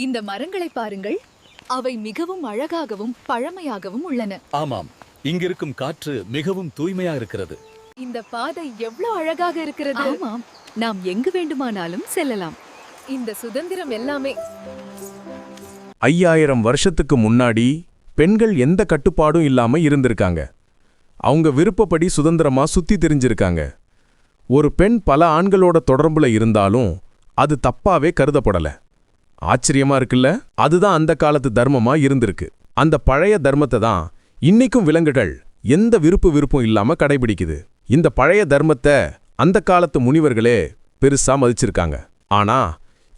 இந்த மரங்களை பாருங்கள். அவை மிகவும் அழகாகவும் பழமையாகவும் உள்ளன. ஆமாம். இங்கிருக்கும் காற்று மிகவும் தூய்மையா இருக்கிறது. இந்த பாதை எவ்வளவு அழகாக இருக்கிறது? ஆமாம். நாம் எங்கு வேண்டுமானாலும் செல்லலாம். இந்த சுதந்திரம் எல்லாமே. ஐயாயிரம் வருஷத்துக்கு முன்னாடி பெண்கள் எந்த கட்டுப்பாடும் இல்லாம இருந்திருக்காங்க. அவங்க விருப்பப்படி சுதந்திரமா சுத்தி திரிஞ்சிருக்காங்க. ஒரு பெண் பல ஆண்களோட தொடர்புல இருந்தாலும் அது தப்பாவே கருதப்படல. ஆச்சரியமா இருக்குல்ல? அதுதான் அந்த காலத்து தர்மமா இருந்திருக்கு. அந்த பழைய தர்மத்தை தான் இன்னைக்கும் விலங்குகள் எந்த விருப்பு விருப்பம் இல்லாம கடைபிடிக்குது. இந்த பழைய தர்மத்தை அந்த காலத்து முனிவர்களே பெருசா மதிச்சிருக்காங்க. ஆனா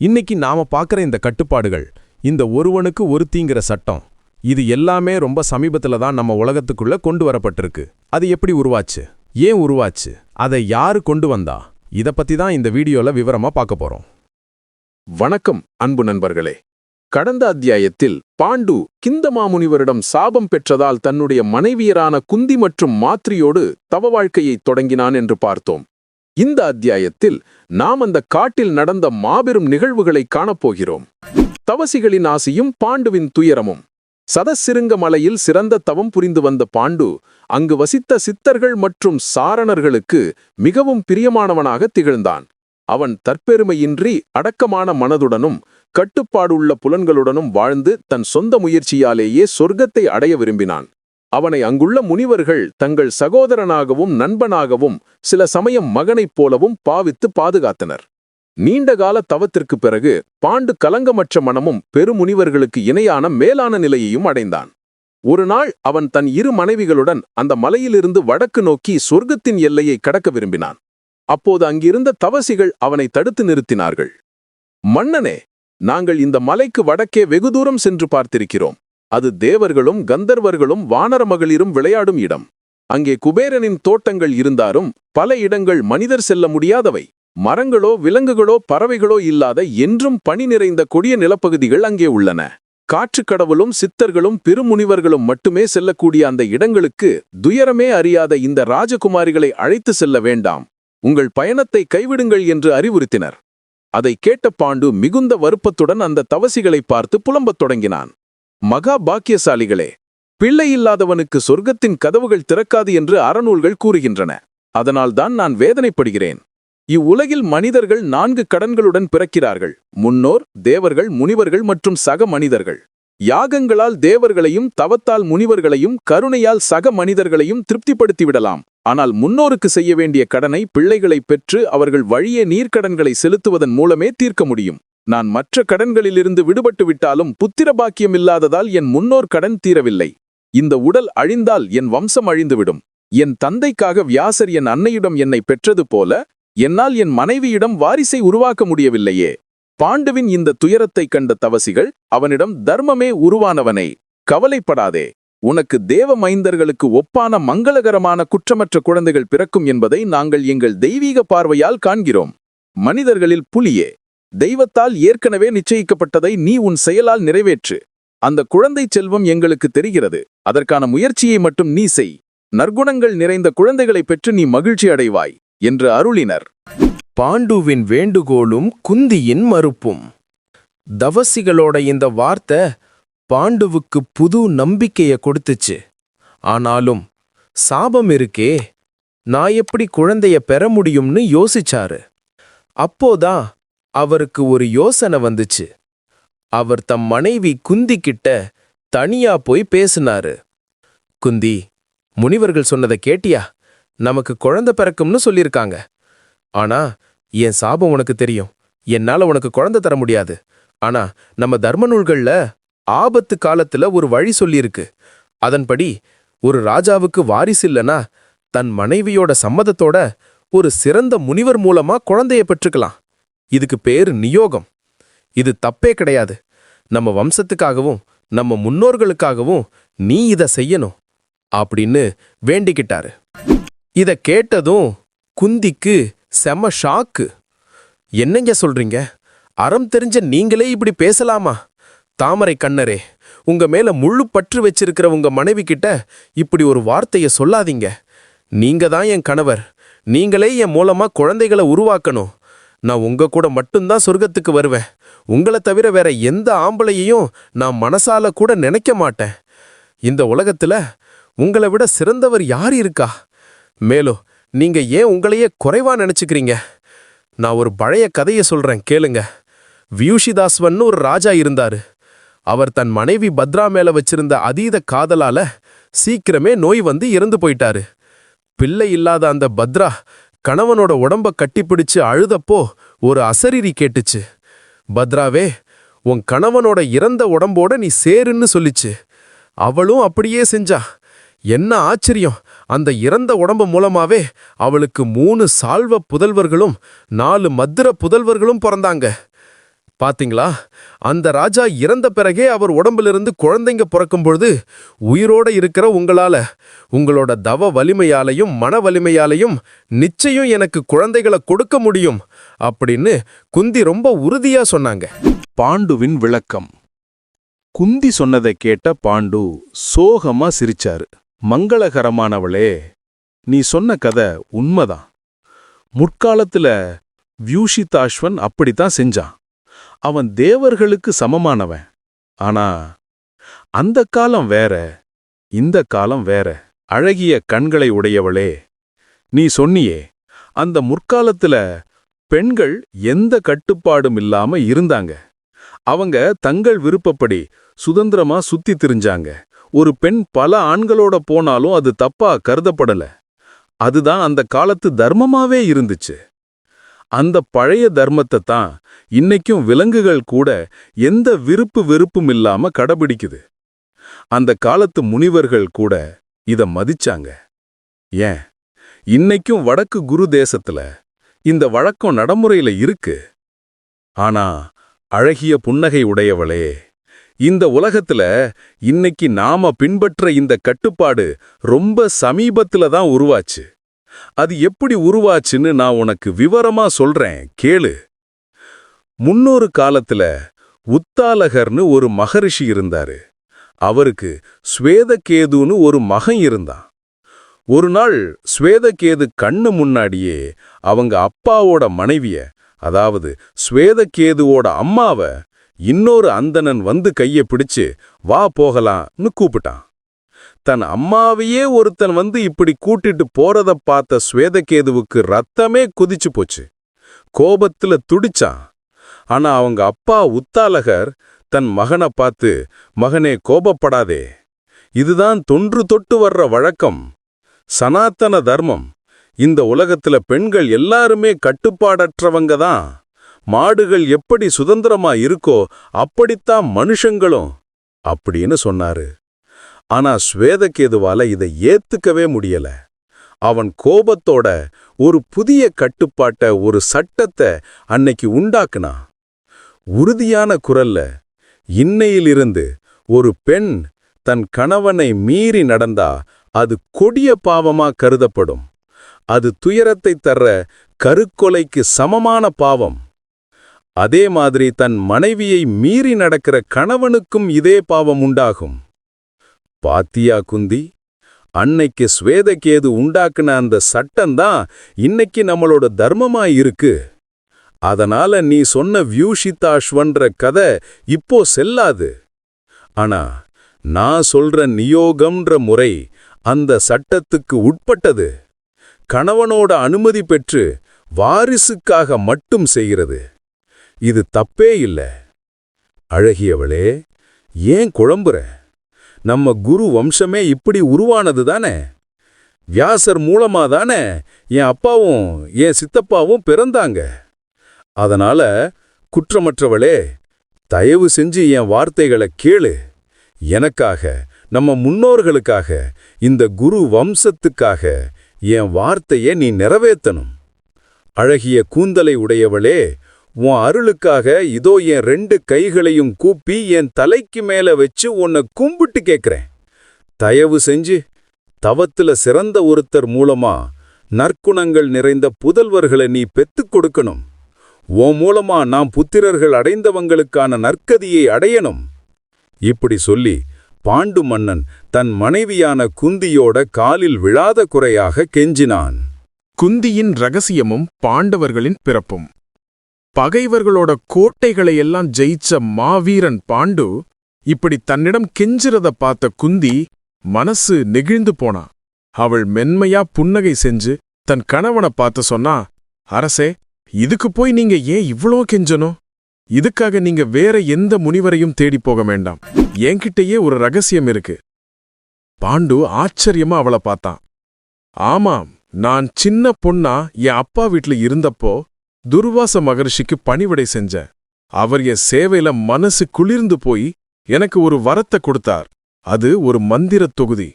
இன்னைக்கு நாம பார்க்கற இந்த கட்டுப்பாடுகள் இந்த ஒருவனுக்கு ஒருத்திங்கிற சட்டம் இது எல்லாமே ரொம்ப சமீபத்துல தான் நம்ம உலகத்துக்குள்ள கொண்டு வரப்பட்டிருக்கு. அது எப்படி உருவாச்சு? ஏன் உருவாச்சு? அதை யாரு கொண்டு வந்தா? இத பத்தி தான் இந்த வீடியோல விவரமா பார்க்க போறோம். வணக்கம் அன்பு நண்பர்களே. கடந்த அத்தியாயத்தில் பாண்டு கிந்தமாமுனிவரிடம் சாபம் பெற்றதால் தன்னுடைய மனைவியரான குந்தி மற்றும் மாத்ரியோடு தவ வாழ்க்கையை தொடங்கினான் என்று பார்த்தோம். இந்த அத்தியாயத்தில் நாம் அந்த காட்டில் நடந்த மாபெரும் நிகழ்வுகளை காணப்போகிறோம். தவசிகளின் ஆசியும் பாண்டுவின் துயரமும். சதசிருங்க மலையில் சிறந்த தவம் புரிந்து வந்த பாண்டு அங்கு வசித்த சித்தர்கள் மற்றும் சாரணர்களுக்கு மிகவும் பிரியமானவனாக திகழ்ந்தான். அவன் தற்பெருமையின்றி அடக்கமான மனதுடனும் கட்டுப்பாடுள்ள புலன்களுடனும் வாழ்ந்து தன் சொந்த முயற்சியாலேயே சொர்க்கத்தை அடைய விரும்பினான். அவனை அங்குள்ள முனிவர்கள் தங்கள் சகோதரனாகவும் நண்பனாகவும் சில சமயம் மகனைப் போலவும் பாவித்து பாதுகாத்தனர். நீண்டகால தவத்திற்கு பிறகு பாண்டு கலங்கமற்ற மனமும் பெருமுனிவர்களுக்கு இணையான மேலான நிலையையும் அடைந்தான். ஒரு நாள் அவன் தன் இரு மனைவிகளுடன் அந்த மலையிலிருந்து வடக்கு நோக்கி சொர்க்கத்தின் எல்லையை கடக்க விரும்பினான். அப்போது அங்கிருந்த தவசிகள் அவனை தடுத்து நிறுத்தினார்கள். மன்னனே நாங்கள் இந்த மலைக்கு வடக்கே வெகு தூரம் சென்று பார்த்திருக்கிறோம். அது தேவர்களும் கந்தர்வர்களும் வானர மகளிரும் விளையாடும் இடம். அங்கே குபேரனின் தோட்டங்கள் இருந்தாலும் பல இடங்கள் மனிதர் செல்ல முடியாதவை. மரங்களோ விலங்குகளோ பறவைகளோ இல்லாத என்றும் பனி நிறைந்த கொடிய நிலப்பகுதிகள் அங்கே உள்ளன. காற்றுக் கடவுளும் சித்தர்களும் பெருமுனிவர்களும் மட்டுமே செல்லக்கூடிய அந்த இடங்களுக்கு துயரமே அறியாத இந்த ராஜகுமாரிகளை அழைத்து செல்ல வேண்டாம். உங்கள் பயணத்தை கைவிடுங்கள் என்று அறிவுறுத்தினர். அதை கேட்ட பாண்டு மிகுந்த வருப்பத்துடன் அந்த தவசிகளை பார்த்து புலம்பத் தொடங்கினான். மகா பாக்கியசாலிகளே பிள்ளை இல்லாதவனுக்கு சொர்க்கத்தின் கதவுகள் திறக்காது என்று அறநூல்கள் கூறுகின்றன. அதனால்தான் நான் வேதனைப்படுகிறேன். இவ்வுலகில் மனிதர்கள் நான்கு கடன்களுடன் பிறக்கிறார்கள். முன்னோர் தேவர்கள் முனிவர்கள் மற்றும் சக மனிதர்கள். யாகங்களால் தேவர்களையும் தவத்தால் முனிவர்களையும் கருணையால் சக மனிதர்களையும் திருப்திப்படுத்திவிடலாம். ஆனால் முன்னோருக்கு செய்ய வேண்டிய கடனை பிள்ளைகளை பெற்று அவர்கள் வழியே நீர்க்கடன்களை செலுத்துவதன் மூலமே தீர்க்க முடியும். நான் மற்ற கடன்களிலிருந்து விடுபட்டு விட்டாலும் புத்திர பாக்கியம் இல்லாததால் என் முன்னோர் கடன் தீரவில்லை. இந்த உடல் அழிந்தால் என் வம்சம் அழிந்துவிடும். என் தந்தைக்காக வியாசர் என் அன்னையிடம் என்னை பெற்றது போல என்னால் என் மனைவியிடம் வாரிசை உருவாக்க முடியவில்லையே. பாண்டுவின் இந்த துயரத்தைக் கண்ட தவசிகள் அவனிடம் தர்மமே உருவானவனை கவலைப்படாதே. உனக்கு தேவ மைந்தர்களுக்கு ஒப்பான மங்களகரமான குற்றமற்ற குழந்தைகள் பிறக்கும் என்பதை நாங்கள் எங்கள் தெய்வீக பார்வையால் காண்கிறோம். மனிதர்களில் புலியே தெய்வத்தால் ஏற்கனவே நிச்சயிக்கப்பட்டதை நீ உன் செயலால் நிறைவேற்று. அந்த குழந்தை செல்வம் எங்களுக்கு தெரிகிறது. அதற்கான முயற்சியை மட்டும் நீ செய். நற்குணங்கள் நிறைந்த குழந்தைகளைப் பெற்று நீ மகிழ்ச்சி அடைவாய் என்று அருளினர். பாண்டுவின் வேண்டுகோளும் குந்தியின் மறுப்பும். தவசிகளோட இந்த வார்த்தை பாண்டுவுக்கு புது நம்பிக்கைய கொடுத்துச்சு. ஆனாலும் சாபம் இருக்கே நான் எப்படி குழந்தைய பெற முடியும்னு யோசிச்சாரு. அப்போதான் அவருக்கு ஒரு யோசனை வந்துச்சு. அவர் தம் மனைவி குந்தி கிட்ட தனியா போய் பேசினாரு. குந்தி முனிவர்கள் சொன்னதை கேட்டியா? நமக்கு குழந்தை பிறக்கும்னு சொல்லியிருக்காங்க. ஆனா என் சாபம் உனக்கு தெரியும். என்னால உனக்கு குழந்தை தர முடியாது. ஆனா நம்ம தர்ம நூல்கள்ல ஆபத்து காலத்துல ஒரு வழி சொல்லியிருக்கு. அதன்படி ஒரு ராஜாவுக்கு வாரிசு இல்லனா தன் மனைவியோட சம்மதத்தோட ஒரு சிறந்த முனிவர் மூலமா குழந்தைய பெற்றுக்கலாம். இதுக்கு பேரு நியோகம். இது தப்பே கிடையாது. நம்ம வம்சத்துக்காகவும் நம்ம முன்னோர்களுக்காகவும் நீ இத செய்யணும் அப்படின்னு வேண்டிக்கிட்டாரு. இத கேட்டதும் குந்திக்கு செம ஷாக்கு என்னங்க சொல்றீங்க? அறம் தெரிஞ்ச நீங்களே இப்படி பேசலாமா? தாமரை கண்ணரே உங்க மேல முழு பற்று வச்சிருக்கிற உங்க மனைவி கிட்ட இப்படி ஒரு வார்த்தையை சொல்லாதீங்க. நீங்க தான் என் கணவர். நீங்களே என் மூலமா குழந்தைகளை உருவாக்கணும். நான் உங்க கூட மட்டும்தான் சொர்க்கத்துக்கு வருவேன். உங்களை தவிர வேற எந்த ஆம்பளையையும் நான் மனசால கூட நினைக்க மாட்டேன். இந்த உலகத்துல உங்களை விட சிறந்தவர் யார் இருக்கா? மேலும் நீங்க ஏன் உங்களையே குறைவா நினைச்சுக்கிறீங்க? நான் ஒரு பழைய கதையை சொல்றேன் கேளுங்க. வியூஷிதாஸ்வன்னு ஒரு ராஜா இருந்தாரு. அவர் தன் மனைவி பத்ரா மேல வச்சிருந்த அதீத காதலால சீக்கிரமே நோய் வந்து இறந்து போயிட்டாரு. பிள்ளை இல்லாத அந்த பத்ரா கணவனோட உடம்ப கட்டிப்பிடிச்சு அழுதப்போ ஒரு அசரீரி கேட்டுச்சு. பத்ராவே உன் கணவனோட இறந்த உடம்போட நீ சேருன்னு சொல்லிச்சு. அவளும் அப்படியே செஞ்சா. என்ன ஆச்சரியம். அந்த இறந்த உடம்பு மூலமாவே அவளுக்கு மூணு சால்வ புதல்வர்களும் நாலு மத்திர புதல்வர்களும் பிறந்தாங்க. பாத்தீங்களா? அந்த ராஜா இறந்த பிறகே அவர் உடம்பிலிருந்து குழந்தைங்க பிறக்கும் பொழுது உயிரோட இருக்கிற உங்களால உங்களோட தவ வலிமையாலையும் மன வலிமையாலையும் நிச்சயம் எனக்கு குழந்தைகளை கொடுக்க முடியும் அப்படின்னு குந்தி ரொம்ப உறுதியா சொன்னாங்க. பாண்டுவின் விளக்கம். குந்தி சொன்னதை கேட்ட பாண்டு சோகமா சிரிச்சாரு. மங்களகரமானவளே நீ சொன்ன கதை உண்மைதான். முற்காலத்துல வியூஷிதாஸ்வன் அப்படித்தான் செஞ்சான். அவன் தேவர்களுக்கு சமமானவன். ஆனா அந்த காலம் வேற இந்த காலம் வேற. அழகிய கண்களை உடையவளே நீ சொன்னியே அந்த முற்காலத்துல பெண்கள் எந்த கட்டுப்பாடும் இல்லாம இருந்தாங்க. அவங்க தங்கள் விருப்பப்படி சுதந்திரமா சுத்தி திரிஞ்சாங்க. ஒரு பெண் பல ஆண்களோட போனாலும் அது தப்பா கருதப்படல. அதுதான் அந்த காலத்து தர்மமாவே இருந்துச்சு. அந்த பழைய தர்மத்தை தான் இன்னைக்கும் விலங்குகள் கூட எந்த விருப்பு வெறுப்பும் இல்லாம கடைபிடிக்குது. அந்த காலத்து முனிவர்கள் கூட இத மதிச்சாங்க. ஏன்? இன்னைக்கும் வடக்கு குரு தேசத்துல இந்த வழக்கம் நடைமுறையில இருக்கு. ஆனா அழகிய புன்னகை உடையவளே இந்த உலகத்துல இன்னைக்கு நாம பின்பற்ற இந்த கட்டுப்பாடு ரொம்ப சமீபத்துல தான் உருவாச்சு. அது எப்படி உருவாச்சுன்னு நான் உனக்கு விவரமா சொல்றேன் கேளு. முன்னொரு காலத்துல உத்தாலகர்னு ஒரு மகரிஷி இருந்தாரு. அவருக்கு ஸ்வேதகேதுன்னு ஒரு மகன் இருந்தான். ஒரு நாள் ஸ்வேதகேது கண்ணு முன்னாடியே அவங்க அப்பாவோட மனைவிய அதாவது ஸ்வேதகேதுவோட அம்மாவ இன்னொரு அந்தணன் வந்து கைய பிடிச்சு வா போகலாம்னு கூப்பிட்டான். தன் அம்மாவையே ஒருத்தன் வந்து இப்படி கூட்டிட்டு போறத பார்த்த ஸ்வேதகேதுவுக்கு ரத்தமே குதிச்சு போச்சு. கோபத்துல துடிச்சான். ஆனா அவங்க அப்பா உத்தாலகர் தன் மகனை பார்த்து மகனே கோபப்படாதே. இதுதான் தொன்று தொட்டு வர்ற வழக்கம். சனாத்தன தர்மம். இந்த உலகத்துல பெண்கள் எல்லாருமே கட்டுப்பாடற்றவங்க தான். மாடுகள் எப்படி சுதந்திரமா இருக்கோ அப்படித்தான் மனுஷங்களும். அப்படின்னு சொன்னாரு. ஆனா ஸ்வேதகேதுவால இதை ஏத்துக்கவே முடியல. அவன் கோபத்தோட ஒரு புதிய கட்டுப்பாட்ட ஒரு சட்டத்தை அன்னைக்கு உண்டாக்குனான் உறுதியான குரல்ல இன்னையிலிருந்து ஒரு பெண் தன் கணவனை மீறி நடந்தா அது கொடிய பாவமா கருதப்படும். அது துயரத்தை தர்ற கருக்கொலைக்கு சமமான பாவம். அதே மாதிரி தன் மனைவியை மீறி நடக்கிற கணவனுக்கும் இதே பாவம் உண்டாகும். பாத்தியா குந்தி? அன்னைக்கு ஸ்வேதகேது உண்டாக்குன அந்த சட்டம்தான் இன்னைக்கு நம்மளோட தர்மமா இருக்கு. அதனால நீ சொன்ன வியூஷிதாஷ்வன்ற கதை இப்போ செல்லாது. ஆனா நான் சொல்ற நியோகம்ன்ற முறை அந்த சட்டத்துக்கு உட்பட்டது. கணவனோட அனுமதி பெற்று வாரிசுக்காக மட்டும் செய்கிறது. இது தப்பே இல்ல. அழகியவளே ஏன் குழம்புற? நம்ம குரு வம்சமே இப்படி உருவானது தானே? வியாசர் மூலமா தானே? என் அப்பாவும் என் சித்தப்பாவும் பிறந்தாங்க. அதனால குற்றமற்றவளே தயவு செஞ்சு என் வார்த்தைகளை கேளு. எனக்காக நம்ம முன்னோர்களுக்காக இந்த குரு வம்சத்துக்காக என் வார்த்தையை நீ நிறைவேத்தணும். அழகிய கூந்தலை உடையவளே உன் அருளுக்காக இதோ என் ரெண்டு கைகளையும் கூப்பி என் தலைக்கு மேல வச்சு உன்னை கும்பிட்டு கேக்குறேன். தயவு செஞ்சு தவத்துல சிறந்த ஒருத்தர் மூலமா நற்குணங்கள் நிறைந்த புதல்வர்களை நீ பெத்துக் கொடுக்கணும். உன் மூலமா நாம் புத்திரர்கள் அடைந்தவங்களுக்கான நற்கதியை அடையணும். இப்படி சொல்லி பாண்டு மன்னன் தன் மனைவியான குந்தியோட காலில் விழாத குறையாக கெஞ்சினான். குந்தியின் ரகசியமும் பாண்டவர்களின் பிறப்பும். பகைவர்களோட கோட்டைகளை எல்லாம் ஜெயிச்ச மாவீரன் பாண்டு இப்படி தன்னிடம் கெஞ்சிறத பார்த்த குந்தி மனசு நெகிழ்ந்து போனா. அவள் மென்மையா புன்னகை செஞ்சு தன் கணவனை பார்த்து சொன்னா அரசே இதுக்கு போய் நீங்க ஏன் இவ்ளோ கெஞ்சனும் இதுக்காக நீங்க வேற எந்த முனிவரையும் தேடி போக வேண்டாம். என்கிட்டயே ஒரு ரகசியம் இருக்கு. பாண்டு ஆச்சரியமா அவளை பார்த்தான். ஆமாம் நான் சின்ன பொண்ணா என் அப்பா வீட்ல இருந்தப்போ துர்வாச மகரிஷிக்கு பணிவிடை செஞ்சேன் அவர் என் சேவையில மனசு குளிர்ந்து போய் எனக்கு ஒரு வரத்தை கொடுத்தார். அது ஒரு மந்திரத் தொகுதி.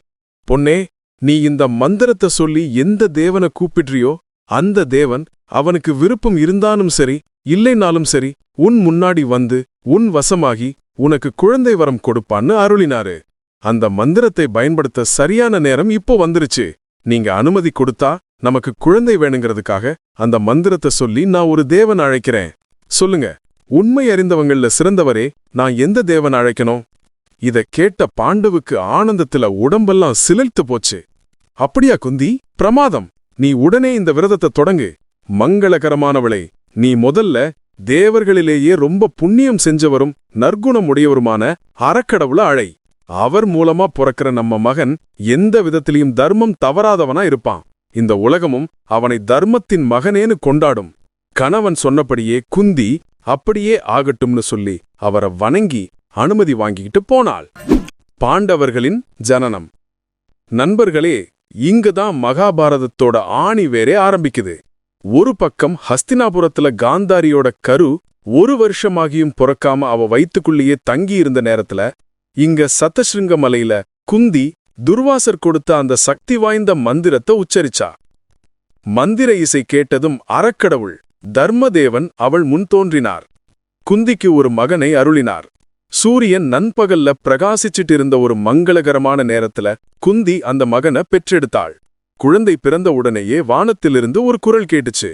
பொன்னே நீ இந்த மந்திரத்தை சொல்லி எந்த தேவனை கூப்பிடுறியோ அந்த தேவன் அவனுக்கு விருப்பம் இருந்தாலும் சரி இல்லைனாலும் சரி உன் முன்னாடி வந்து உன் வசமாகி உனக்கு குழந்தை வரம் கொடுப்பான்னு அருளினாரு. அந்த மந்திரத்தை பயன்படுத்த சரியான நேரம் இப்போ வந்துருச்சு. நீங்க அனுமதி கொடுத்தா நமக்கு குழந்தை வேணுங்கிறதுக்காக அந்த மந்திரத்தை சொல்லி நான் ஒரு தேவன் அழைக்கிறேன். சொல்லுங்க உண்மை அறிந்தவங்கள சிறந்தவரே நான் எந்த தேவன் அழைக்கணும்? இத கேட்ட பாண்டவுக்கு ஆனந்தத்துல உடம்பெல்லாம் சிலிர்த்து போச்சு. அப்படியா குந்தி பிரமாதம். நீ உடனே இந்த விரதத்தை தொடங்கு. மங்களகரமானவளே நீ முதல்ல தேவர்களிலேயே ரொம்ப புண்ணியம் செஞ்சவரும் நற்குணம் உடையவருமான அறக்கடவுள அழை. அவர் மூலமா பிறக்கிற நம்ம மகன் எந்த விதத்திலையும் தர்மம் தவறாதவனா இருப்பான். இந்த உலகமும் அவனை தர்மத்தின் மகனேன்னு கொண்டாடும். கணவன் சொன்னபடியே குந்தி அப்படியே ஆகட்டும்னு சொல்லி அவரை வணங்கி அனுமதி வாங்கிக்கிட்டு போனாள். பாண்டவர்களின் ஜனனம். நண்பர்களே இங்குதான் மகாபாரதத்தோட ஆணி வேறே ஆரம்பிக்குது. ஒரு பக்கம் ஹஸ்தினாபுரத்துல காந்தாரியோட கரு ஒரு வருஷமாகியும் பிறக்காம அவ வயிற்றுக்குள்ளேயே தங்கியிருந்த நேரத்துல இங்க சத்தசிருங்க மலையில குந்தி துர்வாசர் கொடுத்த அந்த சக்தி வாய்ந்த மந்திரத்தை உச்சரிச்சா மந்திர இசை கேட்டதும் அறக்கடவுள் தர்மதேவன் அவள் முன் தோன்றினார். குந்திக்கு ஒரு மகனை அருளினார். சூரியன் நண்பகல்ல பிரகாசிச்சிட்டு இருந்த ஒரு மங்களகரமான நேரத்துல குந்தி அந்த மகனை பெற்றெடுத்தாள். குழந்தை பிறந்த உடனேயே வானத்திலிருந்து ஒரு குரல் கேட்டுச்சு.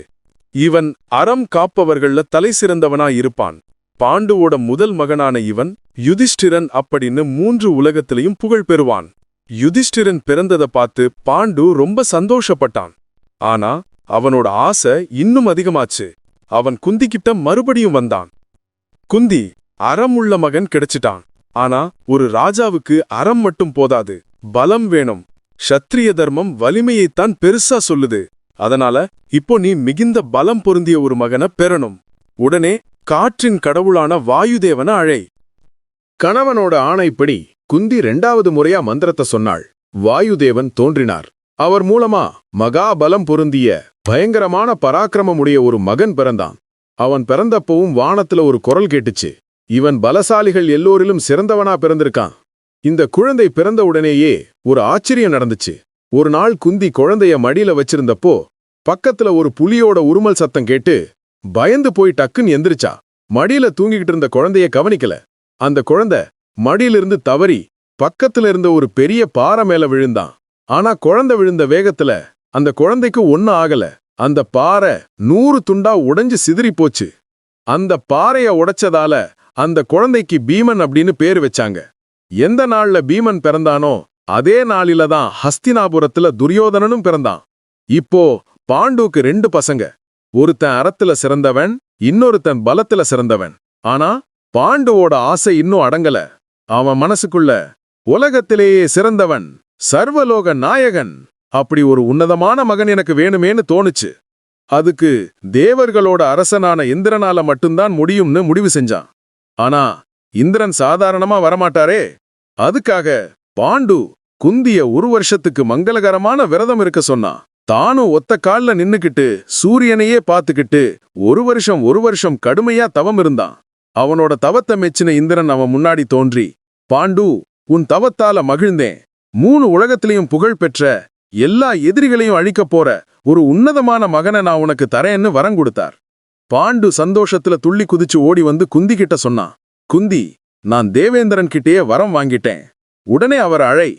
இவன் அறம் காப்பவர்கள்ல தலை சிறந்தவனாயிருப்பான் பாண்டுவோட முதல் மகனான இவன் யுதிஷ்டிரன் அப்படின்னு மூன்று உலகத்திலையும் புகழ் பெறுவான். யுதிஷ்டிரன் பிறந்ததை பார்த்து பாண்டு ரொம்ப சந்தோஷப்பட்டான். ஆனா அவனோட ஆசை இன்னும் அதிகமாச்சு. அவன் குந்திக்கிட்ட மறுபடியும் வந்தான். குந்தி அறம் உள்ள மகன் கிடைச்சிட்டான். ஆனா ஒரு ராஜாவுக்கு அறம் மட்டும் போதாது பலம் வேணும். ஷத்ரிய தர்மம் வலிமையைத்தான் பெருசா சொல்லுது. அதனால இப்போ நீ மிகுந்த பலம் பொருந்திய ஒரு மகனை பெறணும். உடனே காற்றின் கடவுளான வாயுதேவன அழை. கணவனோட ஆணைப்படி குந்தி ரெண்டாவது முறையா மந்திரத்தை சொன்னாள். வாயுதேவன் தோன்றினார். அவர் மூலமா மகாபலம் பொருந்திய பயங்கரமான பராக்கிரமமுடைய ஒரு மகன் பிறந்தான். அவன் பிறந்தப்பவும் வானத்துல ஒரு குரல் கேட்டுச்சு. இவன் பலசாலிகள் எல்லோரிலும் சிறந்தவனா பிறந்திருக்கான். இந்த குழந்தை பிறந்த உடனேயே ஒரு ஆச்சரியம் நடந்துச்சு. ஒரு நாள் குந்தி குழந்தைய மடியில வச்சிருந்தப்போ பக்கத்துல ஒரு புலியோட உருமல் சத்தம் கேட்டு பயந்து போய் டக்குன்னு எந்திரிச்சா. மடியில தூங்கிக்கிட்டு இருந்த குழந்தைய கவனிக்கல. அந்த குழந்தை மடியிலிருந்து தவறி பக்கத்துல இருந்த ஒரு பெரிய பாறை மேல விழுந்தான். ஆனா குழந்தை விழுந்த வேகத்துல அந்த குழந்தைக்கு ஒன்னும் ஆகல. அந்த பாறை நூறு துண்டா உடைஞ்சு சிதறி போச்சு. அந்த பாறைய உடைச்சதால அந்த குழந்தைக்கு பீமன் அப்படின்னு பேர் வச்சாங்க. எந்த நாள்ல பீமன் பிறந்தானோ அதே நாளில தான் ஹஸ்தினாபுரத்துல துரியோதனனும் பிறந்தான். இப்போ பாண்டுக்கு ரெண்டு பசங்க. ஒருத்தன் அறத்துல சிறந்தவன் இன்னொருத்தன் பலத்துல சிறந்தவன். ஆனா பாண்டுவோட ஆசை இன்னும் அடங்கல. அவன் மனசுக்குள்ள உலகத்திலேயே சிறந்தவன் சர்வலோக நாயகன் அப்படி ஒரு உன்னதமான மகன் எனக்கு வேணுமேனு தோணுச்சு. அதுக்கு தேவர்களோட அரசனான இந்திரனால மட்டும்தான் முடியும்னு முடிவு செஞ்சான். ஆனா இந்திரன் சாதாரணமா வரமாட்டாரே. அதுக்காக பாண்டு குந்திய ஒரு வருஷத்துக்கு மங்களகரமான விரதம் இருக்க சொன்னான். தானும் ஒத்த கால்ல நின்னுக்கிட்டு சூரியனையே பார்த்துக்கிட்டு ஒரு வருஷம் ஒரு வருஷம் கடுமையா தவம் இருந்தான். அவனோட தவத்தை மெச்சின இந்திரன் அவன் முன்னாடி தோன்றி பாண்டு உன் தவத்தால மகிழ்ந்தேன். மூணு உலகத்திலையும் புகழ் பெற்ற எல்லா எதிரிகளையும் அழிக்கப் போற ஒரு உன்னதமான மகனை நான் உனக்கு தரேன்னு வரம் கொடுத்தார். பாண்டு சந்தோஷத்துல துள்ளி குதிச்சு ஓடி வந்து குந்தி கிட்ட சொன்னான் குந்தி நான் தேவேந்திரன் கிட்டேயே வரம் வாங்கிட்டேன். உடனே அவர் அழை.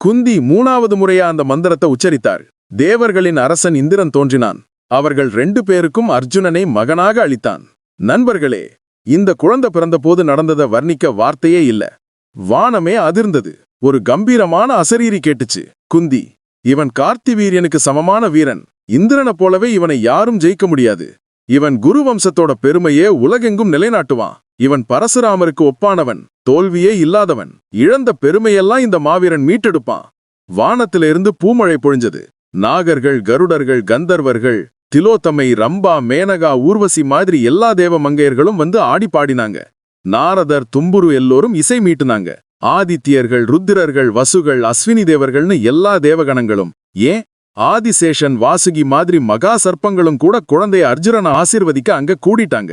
குந்தி மூணாவது முறையா அந்த மந்திரத்தை உச்சரித்தார். தேவர்களின் அரசன் இந்திரன் தோன்றினான். அவர்கள் ரெண்டு பேருக்கும் அர்ஜுனனை மகனாக அளித்தான். நண்பர்களே இந்த குழந்தை பிறந்தபோது நடந்ததை வர்ணிக்க வார்த்தையே இல்ல. வானமே அதிர்ந்தது. ஒரு கம்பீரமான அசரீரி கேட்டுச்சு. குந்தி இவன் கார்த்திவீரியனுக்கு சமமான வீரன். இந்திரனைப் போலவே இவனை யாரும் ஜெயிக்க முடியாது. இவன் குரு வம்சத்தோட பெருமையே உலகெங்கும் நிலைநாட்டுவான். இவன் பரசுராமருக்கு ஒப்பானவன் தோல்வியே இல்லாதவன். இழந்த பெருமையெல்லாம் இந்த மாவீரன் மீட்டெடுப்பான். வானத்திலிருந்து பூமழை பொழிஞ்சது. நாகர்கள் கருடர்கள் கந்தர்வர்கள் திலோத்தமை ரம்பா மேனகா ஊர்வசி மாதிரி எல்லா தேவ மங்கையர்களும் வந்து ஆடி பாடினாங்க. நாரதர் தும்புரு எல்லோரும் இசை மீட்டுனாங்க. ஆதித்யர்கள் ருத்திரர்கள் வசுகள் அஸ்வினி தேவர்கள்னு எல்லா தேவகணங்களும். ஏன்? ஆதிசேஷன் வாசுகி மாதிரி மகா சர்ப்பங்களும் கூட குழந்தைய அர்ஜுனனை ஆசீர்வதிக்க அங்க கூடிட்டாங்க.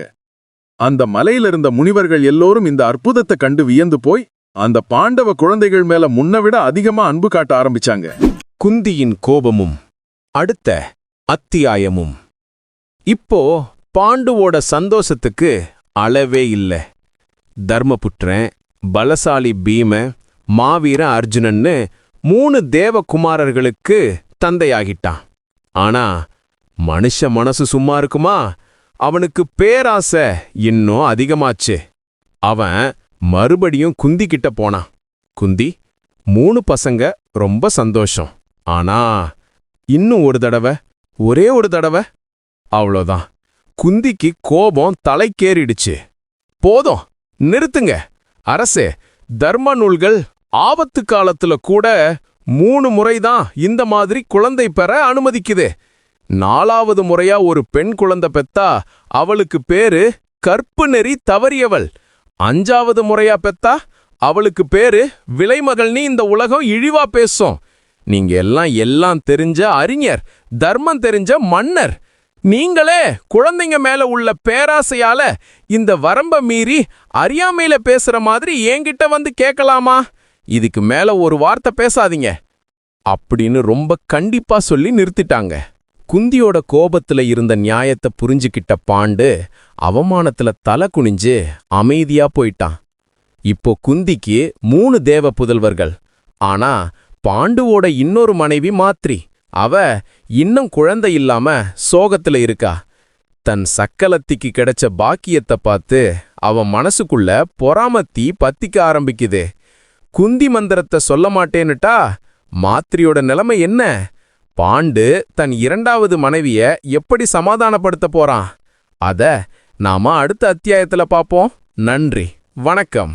அந்த மலையில இருந்த முனிவர்கள் எல்லோரும் இந்த அற்புதத்தை கண்டு வியந்து போய் அந்த பாண்டவ குழந்தைகள் மேல முன்னவிட அதிகமா அன்பு காட்ட ஆரம்பிச்சாங்க. குந்தியின் கோபமும். அடுத்த அத்தியாயமும். இப்போ பாண்டுவோட சந்தோஷத்துக்கு அளவே இல்ல. தர்மபுத்திரன் பலசாலி பீம மாவீர அர்ஜுனன்னு மூணு தேவகுமாரர்களுக்கு தந்தையாகிட்டான். ஆனா மனுஷ மனசு சும்மா இருக்குமா? அவனுக்கு பேராசை இன்னும் அதிகமாச்சு. அவன் மறுபடியும் குந்தி கிட்ட போனான். குந்தி மூணு பசங்க ரொம்ப சந்தோஷம். ஆனா இன்னும் ஒரு தடவை ஒரே ஒரு தடவை? அவ்வளோதான். குந்திக்கு கோபம் தலைக்கேறிடுச்சு. போதும் நிறுத்துங்க. அரசே தர்ம நூல்கள் ஆபத்து காலத்துல கூட மூணு முறைதான் இந்த மாதிரி குழந்தை பெற அனுமதிக்குது. நாலாவது முறையா ஒரு பெண் குழந்தை பெத்தா அவளுக்கு பேரு கற்பு நெறி தவறியவள். அஞ்சாவது முறையா பெத்தா அவளுக்கு பேரு விலைமகள்னு இந்த உலகம் இழிவா பேசும். நீங்க எல்லாம் எல்லாம் தெரிஞ்ச அறிஞர் தர்மம் தெரிஞ்ச மன்னர். நீங்களே குழந்தைங்க மேல உள்ள பேராசையால இந்த வரம்ப மீறி அறியாமையில பேசுற மாதிரி என்கிட்ட வந்து கேட்கலாமா? இதுக்கு மேல ஒரு வார்த்தை பேசாதீங்க. அப்படின்னு ரொம்ப கண்டிப்பா சொல்லி நிறுத்திட்டாங்க. குந்தியோட கோபத்துல இருந்த நியாயத்தை புரிஞ்சுக்கிட்ட பாண்டு அவமானத்துல தலை குனிஞ்சு அமைதியா போயிட்டான். இப்போ குந்திக்கு மூணு தேவ புதல்வர்கள். ஆனா பாண்டுவோட இன்னொரு மனைவி மாத்ரி. அவ இன்னும் குழந்தை இல்லாம சோகத்துல இருக்கா. தன் சக்கலத்திக்கு கிடைச்ச பாக்கியத்தை பார்த்து அவ மனசுக்குள்ள பொறாமத்தி பத்திக்க ஆரம்பிக்குது. குந்தி மந்திரத்தை சொல்ல மாட்டேன்னுட்டா? மாத்ரியோட நிலைமை என்ன? பாண்டு தன் இரண்டாவது மனைவிய எப்படி சமாதானப்படுத்த போறான்? அத நாம அடுத்த அத்தியாயத்துல பாப்போம் நன்றி. வணக்கம்.